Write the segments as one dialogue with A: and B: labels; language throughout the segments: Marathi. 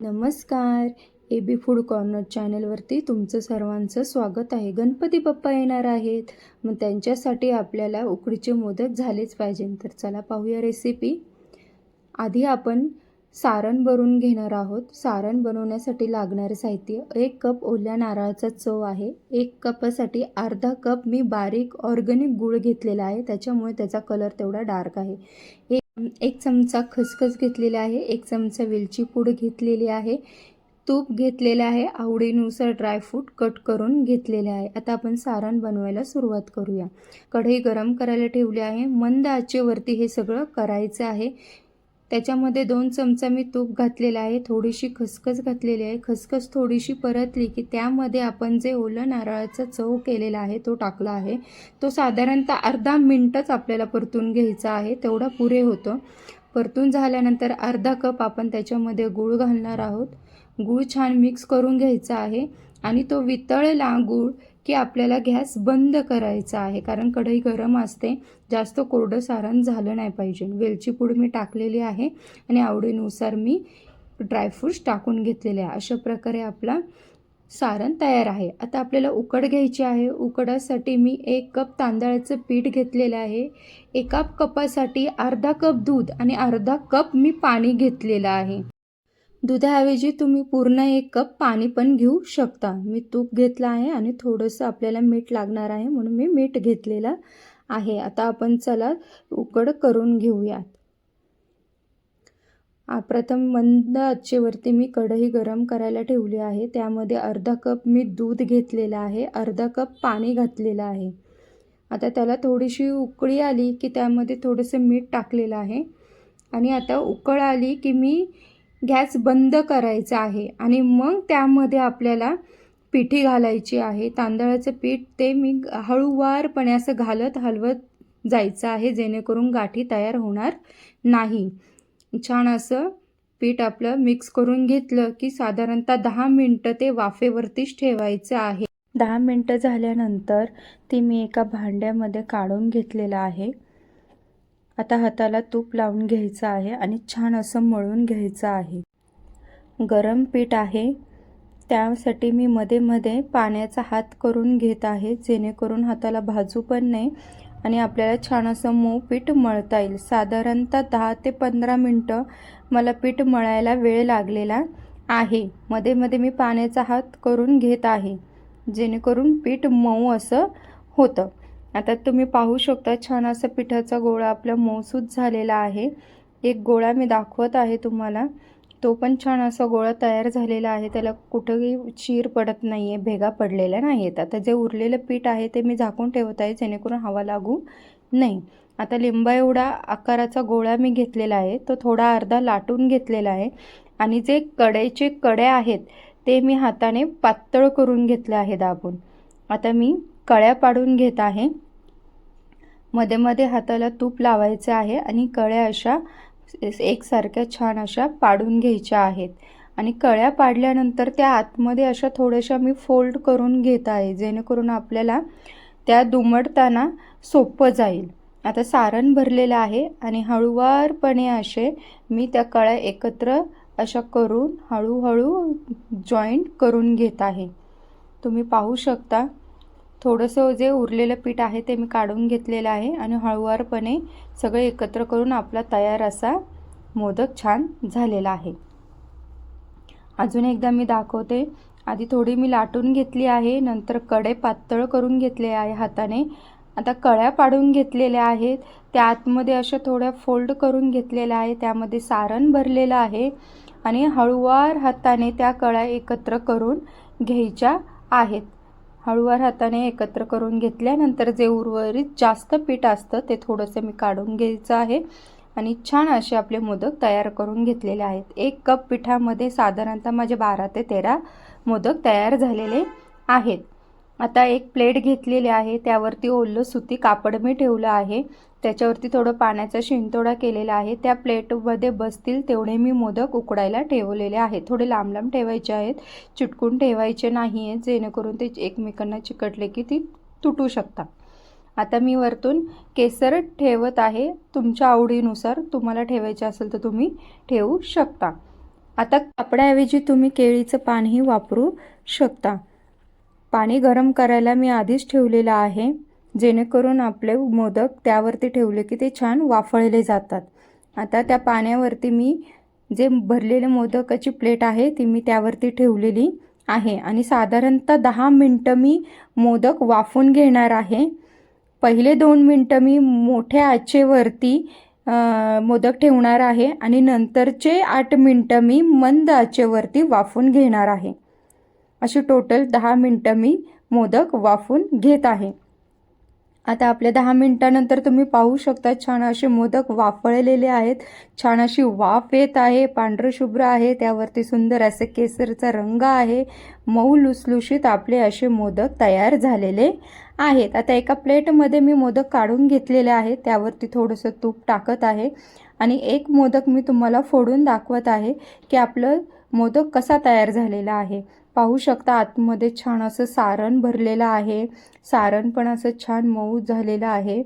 A: नमस्कार. ए बी फूड कॉर्नर चॅनलवरती तुमचं सर्वांचं स्वागत आहे. गणपती बाप्पा येणार आहेत. मग त्यांच्यासाठी आपल्याला उकडीचे मोदक झालेच पाहिजे. तर चला पाहूया रेसिपी आधी आपण सारण बनवून घेणार आहोत. सारण बनवण्यासाठी लागणारे साहित्य एक कप ओल्या नारळाचा चव आहे. एक कपासाठी अर्धा कप मी बारीक ऑर्गॅनिक गूळ घेतलेला आहे. त्याच्यामुळे त्याचा कलर तेवढा डार्क आहे. एक चमचा खसखस घेतलेला आहे एक चमचा वेलची पूड घेतलेली आहे तूप घेतलेलं आहे आवडीनुसार ड्रायफ्रूट कट करून घेतलेले आहे. आता आपण सारण बनवायला सुरुवात करूया. कढई गरम करायला ठेवली आहे. मंद आचेवरती हे सगळं करायचं आहे. त्याच्यामध्ये दोन चमचा मी तूप घातलेलं आहे थोडीशी खसखस घातलेली आहे. खसखस थोडीशी परतली की त्यामध्ये आपण जे ओलं नारळाचा चव केलेला आहे तो टाकला आहे. तो साधारणतः अर्धा मिनटच आपल्याला परतून घ्यायचा आहे तेवढा पुरे होतं. परतून झाल्यानंतर अर्धा कप आपण त्याच्यामध्ये गूळ घालणार आहोत. गूळ छान मिक्स करून घ्यायचा आहे आणि तो वितळला गूळ की आपल्याला गॅस बंद करायचा आहे. कारण कढई गरम असते जास्त कोरडं सारण झालं नाही पाहिजे. वेलची पूड मी टाकलेली आहे आणि आवडीनुसार मी ड्रायफ्रूट्स टाकून घेतलेले आहे. अशा प्रकारे आपला सारण तयार आहे. आता आपल्याला उकड घ्यायची आहे. उकडासाठी मी एक कप तांदळाचं पीठ घेतलेलं आहे. एका कपासाठी अर्धा कप दूध आणि अर्धा कप मी पाणी घेतलेलं आहे. दुधाऐवजी तुम्ही पूर्ण एक कप पाणी पण घेऊ शकता. मी तूप घेतलं आहे आणि थोडंसं आपल्याला मीठ लागणार आहे म्हणून मी मीठ घेतलेलं आहे. आता आपण चला उकड करून घेऊयात. प्रथम मंद आचेवरती मी कढई गरम करायला ठेवली आहे. त्यामध्ये अर्धा कप मी दूध घेतलेलं आहे. अर्धा कप पाणी घातलेलं आहे. आता त्याला थोडीशी उकळी आली की त्यामध्ये थोडंसं मीठ टाकलेलं आहे. आणि आता उकळ आली की मी गॅस बंद करायचा आहे आणि मग त्यामध्ये आपल्याला पिठी घालायची आहे. तांदळाचं पीठ ते मी हळूवारपणे असं घालत हलवत जायचं आहे जेणेकरून गाठी तयार होणार नाही. छान असं पीठ आपलं मिक्स करून घेतलं की साधारणतः दहा मिनटं ते वाफेवरतीच ठेवायचं आहे. दहा मिनटं झाल्यानंतर ती मी एका भांड्यामध्ये काढून घेतलेलं आहे. आता हाताला तूप लावून घ्यायचं आहे आणि छान असं मळून घ्यायचं आहे. गरम पीठ आहे. त्यासाठी मी मध्ये मध्ये पाण्याचा हात करून घेत आहे जेणेकरून हाताला भाजू पण नाही आणि आपल्याला छान असं मऊ पीठ मळता येईल. साधारणतः दहा ते पंधरा मिनटं मला पीठ मळायला वेळ लागलेला आहे. मध्ये मध्ये मी पाण्याचा हात करून घेत आहे जेणेकरून पीठ मऊ असं होतं. आता तुम्ही पाहू शकता छान असं पिठाचा गोळा आपला मऊसूद झालेला आहे. एक गोळा मी दाखवत आहे तुम्हाला. तो पण छान असा गोळा तयार झालेला आहे. त्याला कुठंही चीर पडत नाही आहे भेगा पडलेल्या नाही आहेत आता जे उरलेलं पीठ आहे ते मी झाकून ठेवत आहे जेणेकरून हवा लागू नाही. आता लिंबा एवढा आकाराचा गोळा मी घेतलेला आहे. तो थोडा अर्धा लाटून घेतलेला आहे. आणि जे कडेचे कडे आहेत ते मी हाताने पातळ करून घेतले आहे दाबून आता मी कळ्या पाडून घेत आहे. मध्ये मध्ये हाताला तूप लावायचं आहे आणि कळ्या अशा एकसारख्या छान अशा पाडून घ्यायच्या आहेत. आणि कळ्या पाडल्यानंतर त्या आतमध्ये अशा थोड्याशा मी फोल्ड करून घेत आहे जेणेकरून आपल्याला त्या दुमडताना सोपं जाईल. आता सारण भरलेलं आहे आणि हळूवारपणे असे मी त्या कळ्या एकत्र अशा करून हळूहळू जॉईंट करून घेत आहे. तुम्ही पाहू शकता थोडंसं जे उरलेलं पीठ आहे ते मी काढून घेतलेलं आहे आणि हळूवारपणे सगळे एकत्र करून आपला तयार असा मोदक छान झालेला आहे. अजून एकदा मी दाखवते. आधी थोडी मी लाटून घेतली आहे नंतर कडे पातळ करून घेतले आहे हाताने. आता कळ्या पाडून घेतलेल्या आहेत. त्या आतमध्ये अशा थोड्या फोल्ड करून घेतलेल्या आहे त्यामध्ये सारण भरलेलं आहे आणि हळूवार हाताने त्या कळ्या एकत्र करून घ्यायच्या आहेत. हळूवार हाताने एकत्र करून घेतल्यानंतर जे उर्वरित जास्त पीठ असतं ते थोडंसं मी काढून घ्यायचं आहे. आणि छान असे आपले मोदक तयार करून घेतलेले आहेत. एक कप पिठामध्ये साधारणतः माझे बारा ते तेरा मोदक तयार झालेले आहेत. आता एक प्लेट घेतलेली आहे त्यावरती ओलं सुती कापड मी ठेवलं आहे. त्याच्यावरती थोडं पाण्याचा शिंतोडा केलेला आहे. त्या प्लेटमध्ये बसतील तेवढे मी मोदक उकडायला ठेवलेले आहेत. थोडे लांब लांब ठेवायचे आहेत. चिटकून ठेवायचे नाही आहेत जेणेकरून ते एकमेकांना चिकटले की ती तुटू शकतात. आता मी वरतून केसर ठेवत आहे. तुमच्या आवडीनुसार तुम्हाला ठेवायचे असेल तर तुम्ही ठेवू शकता. आता कापडाऐवजी तुम्ही केळीचं पानही वापरू शकता. पाणी गरम करायला मी आधीच ठेवलेलं आहे. जेणेकरून आपले मोदक त्यावरती ठेवले की ते छान वाफळले जातात. आता त्या पाण्यावरती मी जे भरलेले मोदकाची प्लेट आहे ती मी त्यावरती ठेवलेली आहे. आणि साधारणतः दहा मिनटं मी मोदक वाफून घेणार आहे. पहिले दोन मिनटं मी मोठ्या आचेवरती मोदक ठेवणार आहे. आणि नंतरचे आठ मिनटं मी मंद आचेवरती वाफून घेणार आहे. अशी टोटल दहा मिनटं मी मोदक वाफून घेत आहे. आता आपल्या दहा मिनटानंतर तुम्ही पाहू शकता छान असे मोदक वाफळलेले आहेत. छान अशी वाफ येत आहे पांढरं शुभ्र आहे त्यावरती सुंदर असे केसरचा रंग आहे. मऊ लुसलुशीत आपले असे मोदक तयार झालेले आहेत. आता एका प्लेटमध्ये मी मोदक काढून घेतलेले आहे त्यावरती थोडंसं तूप टाकत आहे. आणि एक मोदक मी तुम्हाला फोडून दाखवत आहे की आपलं मोदक कसा तयार झालेला आहे. पाहू शकता आतमध्ये छान असं सारण भरलेलं आहे. सारण पण असं छान मऊ झालेलं आहे.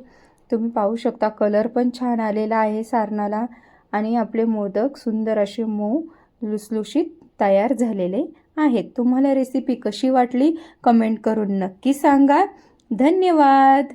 A: तुम्ही पाहू शकता कलर पण छान आलेला आहे सारणाला आणि आपले मोदक सुंदर असे मऊ लुसलुशीत तयार झालेले आहेत. तुम्हाला रेसिपी कशी वाटली? कमेंट करून नक्की सांगा. धन्यवाद!